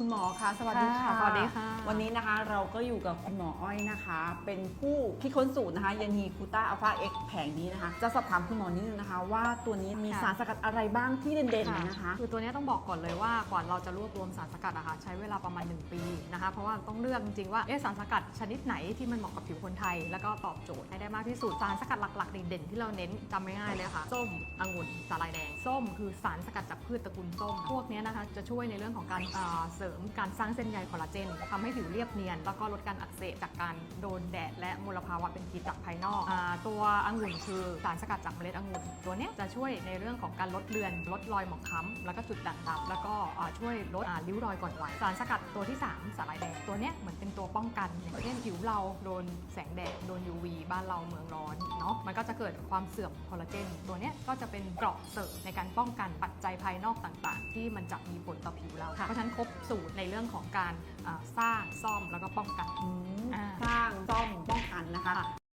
คุณหมอคะสวัสดีค่ะค่ะสวัสดีค่ะ วันนี้นะคะเราก็อยู่กับคุณหมออ้อยนะคะ เป็นผู้คิดค้นสูตรนะคะยานีคูต้าอัลฟาเอ็กแผงนี้นะคะ จะสอบถามคุณหมอนิดนึงนะคะ ว่าตัวนี้มีค่ะสารสกัดอะไรบ้างที่เด่นๆนะคะ คือตัวเนี้ยต้องบอกก่อนเลยว่ากว่าเราจะรวบรวมสารสกัดอะค่ะใช้เวลาประมาณ 1 ปีนะคะ เพราะว่าต้องเลือกจริงๆว่าเอ๊ะสารสกัดชนิดไหนที่มันเหมาะกับผิวคนไทย แล้วก็ตอบโจทย์ให้ได้มากที่สุดสารสกัดหลักๆเด่นๆที่เราเน้นจำง่ายๆเลยค่ะส้มองุ่นสาหร่ายแดงส้มคือสารสกัดจากพืชตระกูลส้มพวกเนี้ยนะคะจะช่วยในเรื่องของการอ่าเสริมการสร้างเส้นใยคอลลาเจนทำให้ผิวเรียบเนียน แล้วก็ลดการอักเสบจากการโดนแดด และมลภาวะเป็นพิษจากภายนอกอตัวองุ่นคือสารสกัดจากเมล็ดองุ่น ตัวนี้จะช่วยในเรื่องของการลดเลือน ลดรอยหมองคล้ำแล้วก็จุดด่างดำแล้วก็ช่วยลดริ้วรอยก่อนวัยสารสกัดตัวที่ 3 สาหร่ายแดงตัวนี้เหมือนเป็นตัวป้องกันอย่างเช่นผิวเราโดนแสงแดดโดน UV บ้านเราเมืองร้อนเนาะ ก็จะเกิดความเสื่อมคอลลาเจนตัวเนี้ยก็จะเป็นเกราะเสริมในการป้องกันปัจจัยภายนอกต่างๆ ที่มันจะมีผลต่อผิวเรา เพราะฉะนั้นครบสูตรในเรื่องของการอ่าสร้างซ่อมแล้วก็ป้องกันอืมอ่าสร้างซ่อมป้องกันนะคะค่ะ